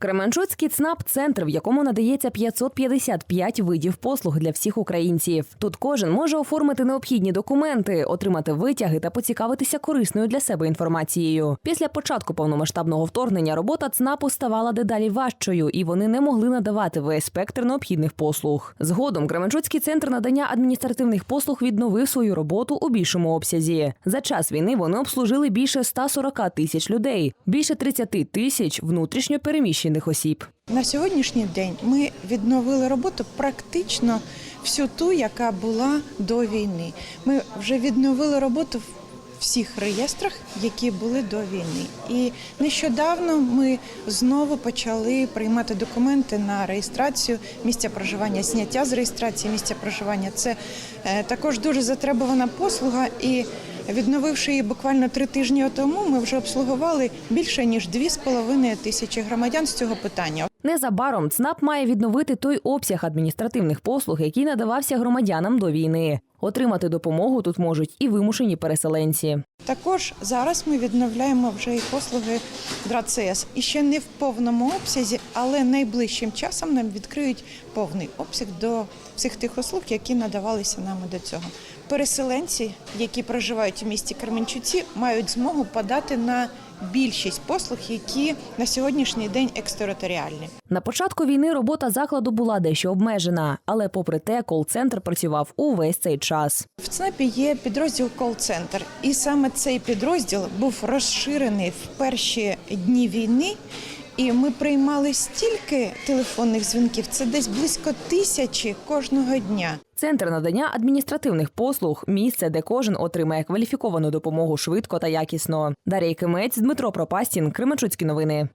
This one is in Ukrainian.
Кременчуцький ЦНАП центр, в якому надається 555 видів послуг для всіх українців. Тут кожен може оформити необхідні документи, отримати витяги та поцікавитися корисною для себе інформацією. Після початку повномасштабного вторгнення робота ЦНАПу ставала дедалі важчою, і вони не могли надавати весь спектр необхідних послуг. Згодом Кременчуцький центр надання адміністративних послуг відновив свою роботу у більшому обсязі. За час війни вони обслужили більше 140 тисяч людей, більше 30 тисяч внутрішньо переміщених осіб. На сьогоднішній день ми відновили роботу практично всю ту, яка була до війни. Ми вже відновили роботу в всіх реєстрах, які були до війни. І нещодавно ми знову почали приймати документи на реєстрацію місця проживання, зняття з реєстрації місця проживання. Це е, також дуже затребувана послуга і. Відновивши її буквально три тижні тому, ми вже обслугували більше ніж 2,5 тисячі громадян з цього питання. Незабаром ЦНАП має відновити той обсяг адміністративних послуг, який надавався громадянам до війни. Отримати допомогу тут можуть і вимушені переселенці. Також зараз ми відновляємо вже і послуги ДРАЦС. І ще не в повному обсязі, але найближчим часом нам відкриють повний обсяг до всіх тих услуг, які надавалися нами до цього. Переселенці, які проживають у місті Кременчуці, мають змогу подати на більшість послуг, які на сьогоднішній день екстериторіальні. На початку війни робота закладу була дещо обмежена, але попри те, кол-центр працював увесь цей час. В ЦНАПі є підрозділ кол-центр, і саме цей підрозділ був розширений в перші дні війни. І ми приймали стільки телефонних дзвінків, це десь близько тисячі кожного дня. Центр надання адміністративних послуг місце, де кожен отримає кваліфіковану допомогу швидко та якісно. Дар'я Кимець, Дмитро Пропастін, Кременчуцькі новини.